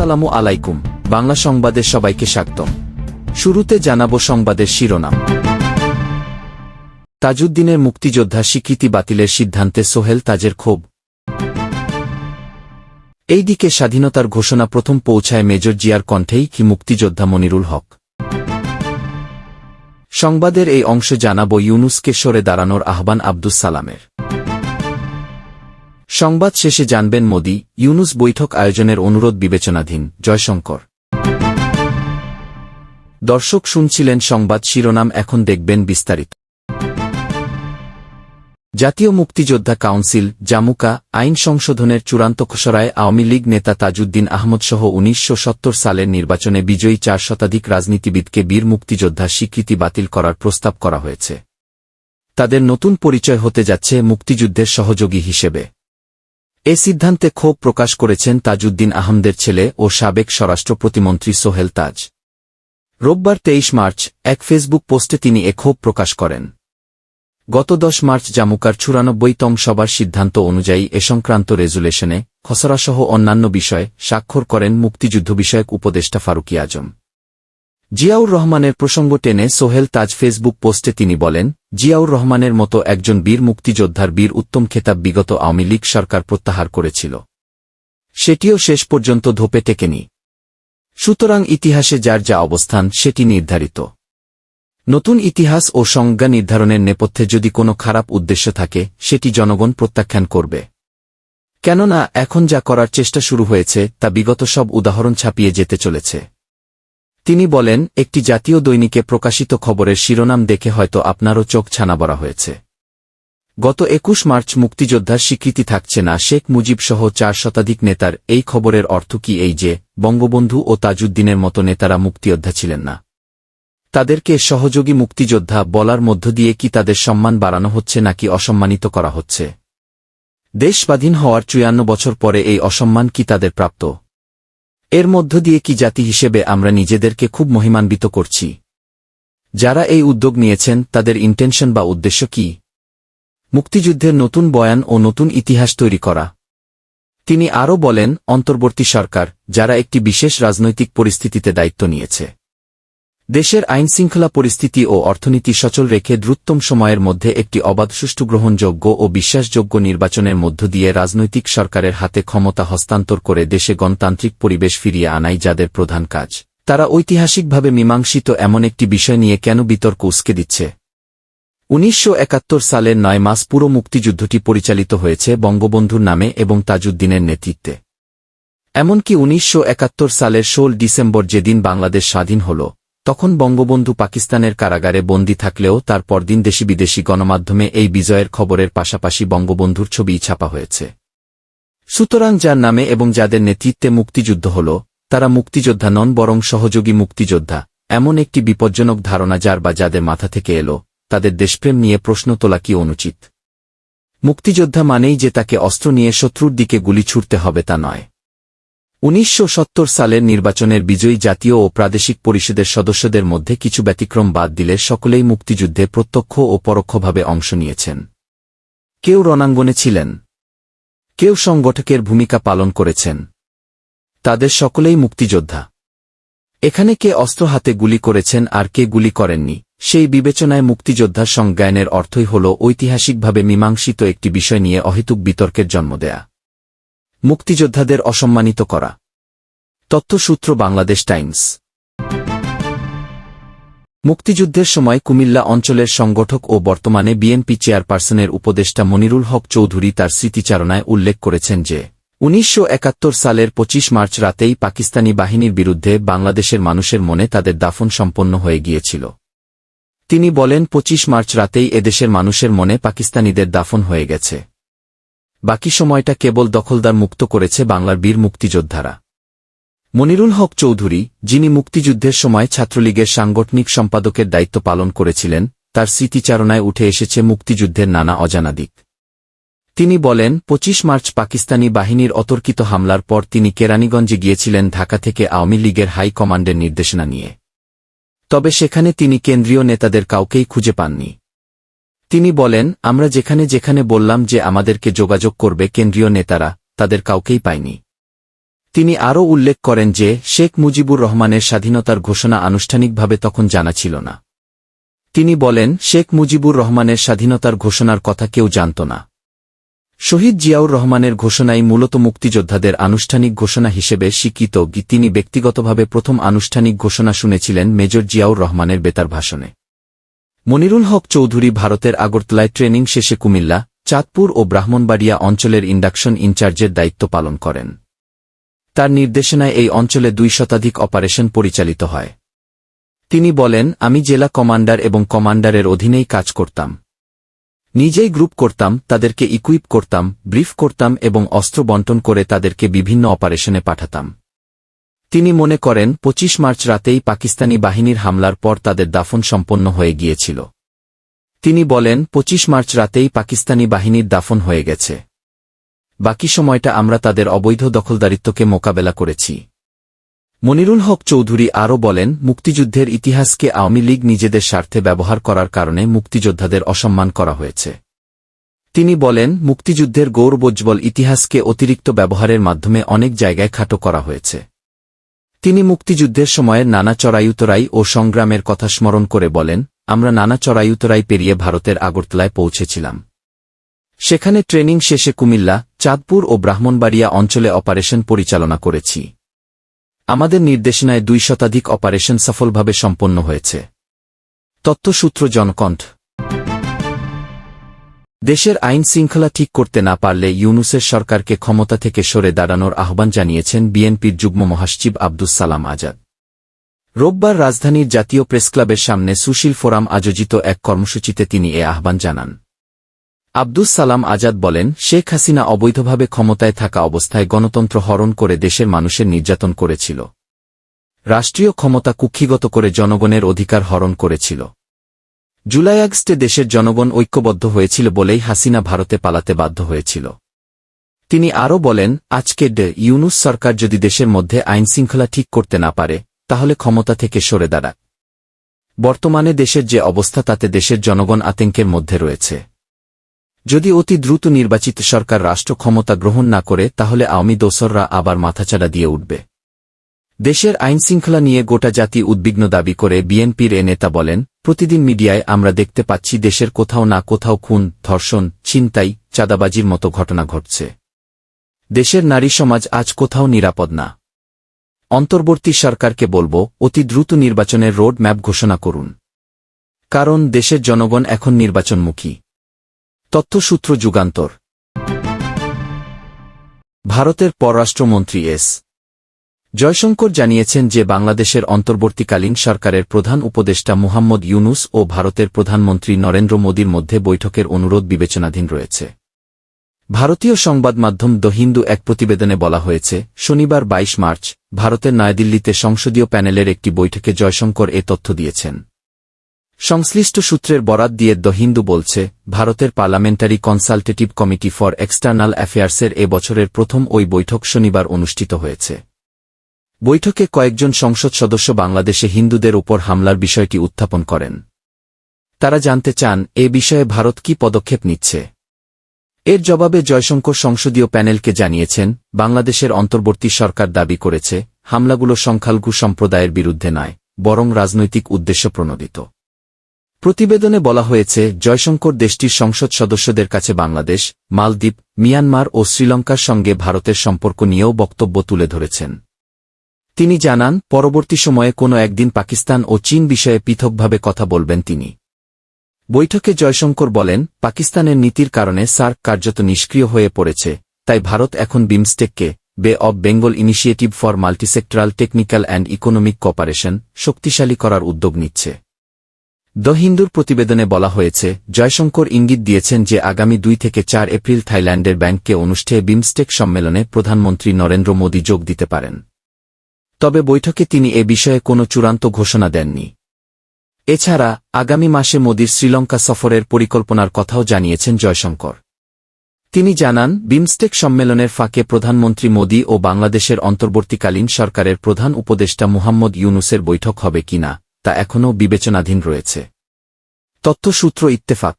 আসসালামু আলাইকুম, বাংলা সংবাদে সবাইকে স্বাগতম। শুরুতে জানাব সংবাদের শিরোনাম। তাজউদ্দিনের মুক্তিযোদ্ধা স্বীকৃতি বাতিলের সিদ্ধান্তে সোহেল তাজের ক্ষোভ। এইদিকে স্বাধীনতার ঘোষণা প্রথম পৌঁছায় মেজর জিয়ার কণ্ঠেই কি মুক্তিযোদ্ধা মনিরুল হক। সংবাদের এই অংশ জানাব ইউনুসকে সরে দাঁড়ানোর আহ্বান আব্দুস সালামের। সংবাদ শেষে জানবেন মোদি, ইউনুস বৈঠক আয়োজনের অনুরোধ বিবেচনাধীন, জয়শঙ্কর। দর্শক শুনছিলেন সংবাদ শিরোনাম, এখন দেখবেন বিস্তারিত। জাতীয় মুক্তিযোদ্ধা কাউন্সিল, জামুকা, আইন সংশোধনের চূড়ান্ত খসড়ায় আওয়ামী লীগ নেতা তাজউদ্দিন আহমদ সহ উনিশশো সত্তর সালের নির্বাচনে বিজয়ী চার শতাধিক রাজনীতিবিদকে বীর মুক্তিযোদ্ধা স্বীকৃতি বাতিল করার প্রস্তাব করা হয়েছে। তাদের নতুন পরিচয় হতে যাচ্ছে মুক্তিযুদ্ধের সহযোগী হিসেবে। এ সিদ্ধান্তে ক্ষোভ প্রকাশ করেছেন তাজউদ্দিন আহমদের ছেলে ও সাবেক স্বরাষ্ট্র প্রতিমন্ত্রী সোহেল তাজ। রোববার তেইশ মার্চ এক ফেসবুক পোস্টে তিনি এ ক্ষোভ প্রকাশ করেন। গত দশ মার্চ জামুকার চুরানব্বইতম সবার সিদ্ধান্ত অনুযায়ী এ সংক্রান্ত রেজুলেশনে খসড়াসহ অন্যান্য বিষয়ে স্বাক্ষর করেন মুক্তিযুদ্ধ বিষয়ক উপদেষ্টা ফারুকি আজম। জিয়াউর রহমানের প্রসঙ্গ টেনে সোহেল তাজ ফেসবুক পোস্টে তিনি বলেন, জিয়াউর রহমানের মতো একজন বীর মুক্তিযোদ্ধার বীর উত্তম খেতাব বিগত আওয়ামী লীগ সরকার প্রত্যাহার করেছিল। সেটিও শেষ পর্যন্ত ধোপে টেকেনি। সুতরাং ইতিহাসে যার যা অবস্থান, সেটি নির্ধারিত। নতুন ইতিহাস ও সংজ্ঞা নির্ধারণের নেপথ্যে যদি কোনো খারাপ উদ্দেশ্য থাকে, সেটি জনগণ প্রত্যাখ্যান করবে। কেননা, এখন যা করার চেষ্টা শুরু হয়েছে, তা বিগত সব উদাহরণ ছাপিয়ে যেতে চলেছে। তিনি বলেন, একটি জাতীয় দৈনিকে প্রকাশিত খবরের শিরোনাম দেখে হয়তো আপনারও চোখ ছানা বড়া হয়েছে। গত একুশ মার্চ মুক্তিযোদ্ধার স্বীকৃতি থাকছে না শেখ মুজিবসহ চার শতাধিক নেতার, এই খবরের অর্থ কি এই যে, বঙ্গবন্ধু ও তাজউদ্দিনের মতো নেতারা মুক্তিযোদ্ধা ছিলেন না। তাদেরকে সহযোগী মুক্তিযোদ্ধা বলার মধ্য দিয়ে কি তাদের সম্মান বাড়ানো হচ্ছে নাকি অসম্মানিত করা হচ্ছে? দেশ স্বাধীন হওয়ার চুয়ান্ন বছর পরে এই অসম্মান কি তাদের প্রাপ্ত? এর মধ্য দিয়ে কি জাতি হিসেবে আমরা নিজেদেরকে খুব মহিমান্বিত করছি? যারা এই উদ্যোগ নিয়েছেন, তাদের ইন্টেনশন বা উদ্দেশ্য কি? মুক্তিযুদ্ধের নতুন বয়ান ও নতুন ইতিহাস তৈরি করা। তিনি আরও বলেন, অন্তর্বর্তী সরকার, যারা একটি বিশেষ রাজনৈতিক পরিস্থিতিতে দায়িত্ব নিয়েছে। দেশের আইনশৃঙ্খলা পরিস্থিতি ও অর্থনীতি সচল রেখে দ্রুততম সময়ের মধ্যে একটি অবাধ সুষ্ঠু গ্রহণযোগ্য ও বিশ্বাসযোগ্য নির্বাচনের মধ্য দিয়ে রাজনৈতিক সরকারের হাতে ক্ষমতা হস্তান্তর করে দেশে গণতান্ত্রিক পরিবেশ ফিরিয়ে আনাই যাদের প্রধান কাজ। তারা ঐতিহাসিকভাবে মীমাংসিত এমন একটি বিষয় নিয়ে কেন বিতর্ক উস্কে দিচ্ছে? উনিশশো একাত্তর সালের নয় মাস পুরো মুক্তিযুদ্ধটি পরিচালিত হয়েছে বঙ্গবন্ধুর নামে এবং তাজউদ্দিনের নেতৃত্বে। এমনকি উনিশশো একাত্তর সালের ষোল ডিসেম্বর যেদিন বাংলাদেশ স্বাধীন হল তখন বঙ্গবন্ধু পাকিস্তানের কারাগারে বন্দী থাকলেও তার পরদিন দেশি বিদেশি গণমাধ্যমে এই বিজয়ের খবরের পাশাপাশি বঙ্গবন্ধুর ছবি ছাপা হয়েছে। সুতরাং যার নামে এবং যাদের নেতৃত্বে মুক্তিযুদ্ধ হল, তারা মুক্তিযোদ্ধা নন বরং সহযোগী মুক্তিযোদ্ধা, এমন একটি বিপজ্জনক ধারণা যার বা যাদের মাথা থেকে এলো, তাদের দেশপ্রেম নিয়ে প্রশ্ন তোলা কি অনুচিত? মুক্তিযোদ্ধা মানেই যে তাকে অস্ত্র নিয়ে শত্রুর দিকে গুলি ছুটতে হবে তা নয়। উনিশশো সত্তর সালের নির্বাচনের বিজয়ী জাতীয় ও প্রাদেশিক পরিষদের সদস্যদের মধ্যে কিছু ব্যতিক্রম বাদ দিলে সকলেই মুক্তিযুদ্ধে প্রত্যক্ষ ও পরোক্ষভাবে অংশ নিয়েছেন। কেউ রণাঙ্গনে ছিলেন। কেউ সংগঠকের ভূমিকা পালন করেছেন। তাদের সকলেই মুক্তিযোদ্ধা। এখানে কে অস্ত্র হাতে গুলি করেছেন আর কে গুলি করেননি, সেই বিবেচনায় মুক্তিযোদ্ধার সংজ্ঞায়নের অর্থই হল ঐতিহাসিকভাবে মীমাংসিত একটি বিষয় নিয়ে অহেতুক বিতর্কের জন্ম দেয়া। মুক্তিযোদ্ধাদের অসম্মানিত করা। তথ্যসূত্র বাংলাদেশ টাইমস। মুক্তিযুদ্ধের সময় কুমিল্লা অঞ্চলের সংগঠক ও বর্তমানে বিএনপি চেয়ারপারসনের উপদেষ্টা মনিরুল হক চৌধুরী তার স্মৃতিচারণায় উল্লেখ করেছেন যে, উনিশশো একাত্তর সালের ২৫ মার্চ রাতেই পাকিস্তানি বাহিনীর বিরুদ্ধে বাংলাদেশের মানুষের মনে তাদের দাফন সম্পন্ন হয়ে গিয়েছিল। তিনি বলেন ২৫ মার্চ রাতেই এদেশের মানুষের মনে পাকিস্তানিদের দাফন হয়ে গেছে। বাকি সময়টা কেবল দখলদার মুক্ত করেছে বাংলার বীর মুক্তিযোদ্ধারা। মনিরুল হক চৌধুরী, যিনি মুক্তিযুদ্ধের সময় ছাত্রলীগের সাংগঠনিক সম্পাদকের দায়িত্ব পালন করেছিলেন, তার স্মৃতিচারণায় উঠে এসেছে মুক্তিযুদ্ধের নানা অজানা দিক। তিনি বলেন ২৫ মার্চ পাকিস্তানি বাহিনীর অতর্কিত হামলার পর তিনি কেরানীগঞ্জে গিয়েছিলেন ঢাকা থেকে আওয়ামী লীগের হাই কমান্ডের নির্দেশনা নিয়ে। তবে সেখানে তিনি কেন্দ্রীয় নেতাদের কাউকেই খুঁজে পাননি। তিনি বলেন, আমরা যেখানে যেখানে বললাম যে আমাদেরকে যোগাযোগ করবে কেন্দ্রীয় নেতারা, তাদের কাউকেই পায়নি তিনি আরও উল্লেখ করেন যে, শেখ মুজিবুর রহমানের স্বাধীনতার ঘোষণা আনুষ্ঠানিকভাবে তখন জানা ছিল না। তিনি বলেন, শেখ মুজিবুর রহমানের স্বাধীনতার ঘোষণার কথা কেউ জানত না। শহীদ জিয়াউর রহমানের ঘোষণাই মূলত মুক্তিযোদ্ধাদের আনুষ্ঠানিক ঘোষণা হিসেবে স্বীকৃত। তিনি ব্যক্তিগতভাবে প্রথম আনুষ্ঠানিক ঘোষণা শুনেছিলেন মেজর জিয়াউর রহমানের বেতার ভাষণে। মনিরুল হক চৌধুরী ভারতের আগরতলায় ট্রেনিং শেষে কুমিল্লা, চাঁদপুর ও ব্রাহ্মণবাড়িয়া অঞ্চলের ইন্ডাকশন ইনচার্জের দায়িত্ব পালন করেন। তার নির্দেশনায় এই অঞ্চলে দুই শতাধিক অপারেশন পরিচালিত হয়। তিনি বলেন, আমি জেলা কমান্ডার এবং কমান্ডারের অধীনেই কাজ করতাম। নিজেই গ্রুপ করতাম, তাদেরকে ইকুইপ করতাম, ব্রিফ করতাম এবং অস্ত্র বন্টন করে তাদেরকে বিভিন্ন অপারেশনে পাঠাতাম। তিনি মনে করেন ২৫ মার্চ রাতেই পাকিস্তানি বাহিনীর হামলার পর তাদের দাফন সম্পন্ন হয়ে গিয়েছিল। তিনি বলেন ২৫ মার্চ রাতেই পাকিস্তানি বাহিনীর দাফন হয়ে গেছে। বাকি সময়টা আমরা তাদের অবৈধ দখলদারিত্বকে মোকাবেলা করেছি। মনিরুল হক চৌধুরী আরও বলেন, মুক্তিযুদ্ধের ইতিহাসকে আওয়ামী লীগ নিজেদের স্বার্থে ব্যবহার করার কারণে মুক্তিযোদ্ধাদের অসম্মান করা হয়েছে। তিনি বলেন, মুক্তিযুদ্ধের গৌরবোজ্জ্বল ইতিহাসকে অতিরিক্ত ব্যবহারের মাধ্যমে অনেক জায়গায় খাটো করা হয়েছে। তিনি মুক্তিযুদ্ধের সময়ের নানা চড়াইউতরাই ও সংগ্রামের কথা স্মরণ করে বলেন, আমরা নানা চড়াইউতরাই পেরিয়ে ভারতের আগরতলায় পৌঁছেছিলাম। সেখানে ট্রেনিং শেষে কুমিল্লা, চাঁদপুর ও ব্রাহ্মণবাড়িয়া অঞ্চলে অপারেশন পরিচালনা করেছি। আমাদের নির্দেশনায় দুই শতাধিক অপারেশন সফলভাবে সম্পন্ন হয়েছে। তত্ত্বসূত্র জনকণ্ঠ। দেশের আইন শৃঙ্খলা ঠিক করতে না পারলে ইউনুসের সরকারকে ক্ষমতা থেকে সরে দাঁড়ানোর আহ্বান জানিয়েছেন বিএনপির যুগ্ম মহাসচিব আব্দুস সালাম আজাদ। রোববার রাজধানীর জাতীয় প্রেসক্লাবের সামনে সুশীল ফোরাম আয়োজিত এক কর্মসূচিতে তিনি এ আহ্বান জানান। আব্দুস সালাম আজাদ বলেন, শেখ হাসিনা অবৈধভাবে ক্ষমতায় থাকা অবস্থায় গণতন্ত্র হরণ করে দেশের মানুষের নির্যাতন করেছিল। রাষ্ট্রীয় ক্ষমতা কুক্ষিগত করে জনগণের অধিকার হরণ করেছিল। জুলাই আগস্টে দেশের জনগণ ঐক্যবদ্ধ হয়েছিল বলেই হাসিনা ভারতে পালাতে বাধ্য হয়েছিল। তিনি আরও বলেন, আজকে ডে, ইউনুস সরকার যদি দেশের মধ্যে আইনশৃঙ্খলা ঠিক করতে না পারে, তাহলে ক্ষমতা থেকে সরে দাঁড়াক। বর্তমানে দেশের যে অবস্থা, তাতে দেশের জনগণ আতঙ্কের মধ্যে রয়েছে। যদি অতি দ্রুত নির্বাচিত সরকার রাষ্ট্র ক্ষমতা গ্রহণ না করে, তাহলে আওয়ামী দোসররা আবার মাথাচাড়া দিয়ে উঠবে। দেশের আইনশৃঙ্খলা নিয়ে গোটা জাতি উদ্বিগ্ন দাবি করে বিএনপির এ নেতা বলেন, প্রতিদিন মিডিয়ায় আমরা দেখতে পাচ্ছি দেশের কোথাও না কোথাও খুন, ধর্ষণ, ছিনতাই, চাঁদাবাজির মতো ঘটনা ঘটছে। দেশের নারী সমাজ আজ কোথাও নিরাপদ না। অন্তর্বর্তী সরকারকে বলব, অতি দ্রুত নির্বাচনের রোড ম্যাপ ঘোষণা করুন। কারণ দেশের জনগণ এখন নির্বাচনমুখী। তথ্যসূত্র যুগান্তর। ভারতের পররাষ্ট্রমন্ত্রী এস. জয়শঙ্কর জানিয়েছেন যে বাংলাদেশের অন্তর্বর্তীকালীন সরকারের প্রধান উপদেষ্টা মুহাম্মদ ইউনুস ও ভারতের প্রধানমন্ত্রী নরেন্দ্র মোদীর মধ্যে বৈঠকের অনুরোধ বিবেচনাধীন রয়েছে। ভারতীয় সংবাদ মাধ্যম দ্য হিন্দু এক প্রতিবেদনে বলা হয়েছে, শনিবার ২২ মার্চ, ভারতের নয়াদিল্লিতে সংসদীয় প্যানেলের একটি বৈঠকে জয়শঙ্কর এ তথ্য দিয়েছেন। সংশ্লিষ্ট সূত্রের বরাত দিয়ে দ্য হিন্দু বলছে, ভারতের parliamentary consultative committee for external অ্যাফেয়ার্সের এ বছরের প্রথম ওই বৈঠক শনিবার অনুষ্ঠিত হয়েছে। বৈঠকে কয়েকজন সংসদ সদস্য বাংলাদেশে হিন্দুদের উপর হামলার বিষয়টি উত্থাপন করেন। তারা জানতে চান, এ বিষয়ে ভারত কি পদক্ষেপ নিচ্ছে। এর জবাবে জয়শঙ্কর সংসদীয় প্যানেলকে জানিয়েছেন, বাংলাদেশের অন্তর্বর্তী সরকার দাবি করেছে, হামলাগুলো সংখ্যালঘু সম্প্রদায়ের বিরুদ্ধে নয়, বরং রাজনৈতিক উদ্দেশ্য প্রণোদিত। প্রতিবেদনে বলা হয়েছে, জয়শঙ্কর দেশটির সংসদ সদস্যদের কাছে বাংলাদেশ, মালদ্বীপ, মিয়ানমার ও শ্রীলঙ্কার সঙ্গে ভারতের সম্পর্ক নিয়েও বক্তব্য তুলে ধরেছেন। তিনি জানান, পরবর্তী সময়ে কোনো একদিন পাকিস্তান ও চীন বিষয়ে পৃথকভাবে কথা বলবেন তিনি। বৈঠকে জয়শঙ্কর বলেন, পাকিস্তানের নীতির কারণে সার্ক কার্যত নিষ্ক্রিয় হয়ে পড়েছে, তাই ভারত এখন বিমস্টেককে, bay of Bengal initiative for multisectoral technical and economic cooperation, শক্তিশালী করার উদ্যোগ নিচ্ছে। দ্য হিন্দুর প্রতিবেদনে বলা হয়েছে, জয়শঙ্কর ইঙ্গিত দিয়েছেন যে আগামী দুই থেকে চার এপ্রিল থাইল্যান্ডের ব্যাংককে অনুষ্ঠেয় বিমস্টেক সম্মেলনে প্রধানমন্ত্রী নরেন্দ্র মোদী যোগ দিতে পারেন। তবে বৈঠকে তিনি এ বিষয়ে কোনো চূড়ান্ত ঘোষণা দেননি। এছাড়া, আগামী মাসে মোদীর শ্রীলঙ্কা সফরের পরিকল্পনার কথাও জানিয়েছেন জয়শঙ্কর। তিনি জানান, বিমস্টেক সম্মেলনের ফাঁকে প্রধানমন্ত্রী মোদী ও বাংলাদেশের অন্তর্বর্তীকালীন সরকারের প্রধান উপদেষ্টা মুহাম্মদ ইউনুসের বৈঠক হবে কিনা, তা এখনও বিবেচনাধীন রয়েছে। তথ্যসূত্র ইত্তেফাক